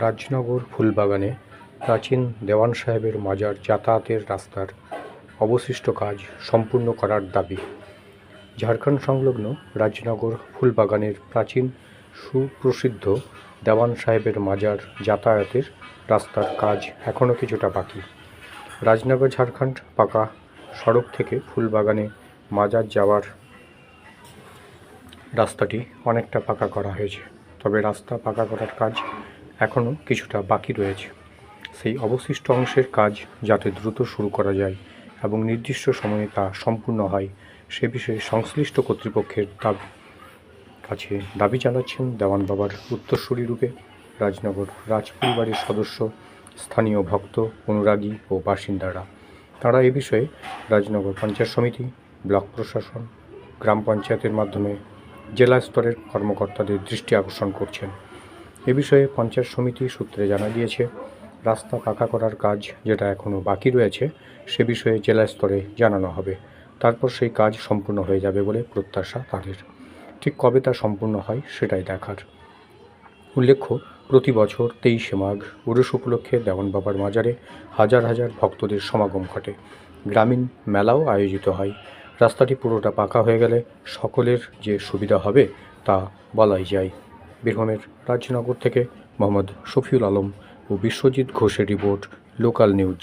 রাজনগর ফুলবাগানে প্রাচীন দেওয়ান সাহেবের মাজার যাতায়াতের রাস্তার অবশিষ্ট কাজ সম্পূর্ণ করার দাবি। ঝাড়খণ্ড সংলগ্ন রাজনগর ফুলবাগানের প্রাচীন সুপ্রসিদ্ধ দেওয়ান সাহেবের মাজার যাতায়াতের রাস্তার কাজ এখনও কিছুটা বাকি। রাজনগর, ঝাড়খণ্ড পাকা সড়ক থেকে ফুলবাগানে মাজার যাওয়ার রাস্তাটি অনেকটা পাকা করা হয়েছে। তবে রাস্তা পাকা করার কাজ এখনও কিছুটা বাকি রয়েছে। সেই অবশিষ্ট অংশের কাজ যাতে দ্রুত শুরু করা যায় এবং নির্দিষ্ট সময়ে তা সম্পূর্ণ হয়, সে বিষয়ে সংশ্লিষ্ট কর্তৃপক্ষের দাবি, কাছে দাবি জানাচ্ছেন দেওয়ান বাবার উত্তরসূরি রূপে রাজনগর রাজপরিবারের সদস্য, স্থানীয় ভক্ত, অনুরাগী ও বাসিন্দারা। তারা এ বিষয়ে রাজনগর পঞ্চায়েত সমিতি, ব্লক প্রশাসন, গ্রাম পঞ্চায়েতের মাধ্যমে জেলা স্তরের কর্মকর্তাদের দৃষ্টি আকর্ষণ করছেন। এ বিষয়ে পঞ্চায়েত সমিতি সূত্রে জানা গিয়েছে, রাস্তা পাকা করার কাজ যেটা এখনও বাকি রয়েছে, সে বিষয়ে জেলা স্তরে জানানো হবে। তারপর সেই কাজ সম্পূর্ণ হয়ে যাবে বলে প্রত্যাশা তাদের। ঠিক কবে তা সম্পূর্ণ হয় সেটাই দেখার। উল্লেখ্য, প্রতি বছর তেইশে মাঘ উরুষ উপলক্ষে দেওয়ান বাবার মাজারে হাজার হাজার ভক্তদের সমাগম ঘটে। গ্রামীণ মেলাও আয়োজিত হয়। রাস্তাটি পুরোটা পাকা হয়ে গেলে সকলের যে সুবিধা হবে তা বলাই যায়। বীরভূমের রাজনগর থেকে মোহাম্মদ শফিউল আলম ও বিশ্বজিৎ ঘোষের রিপোর্ট লোকাল নিউজ।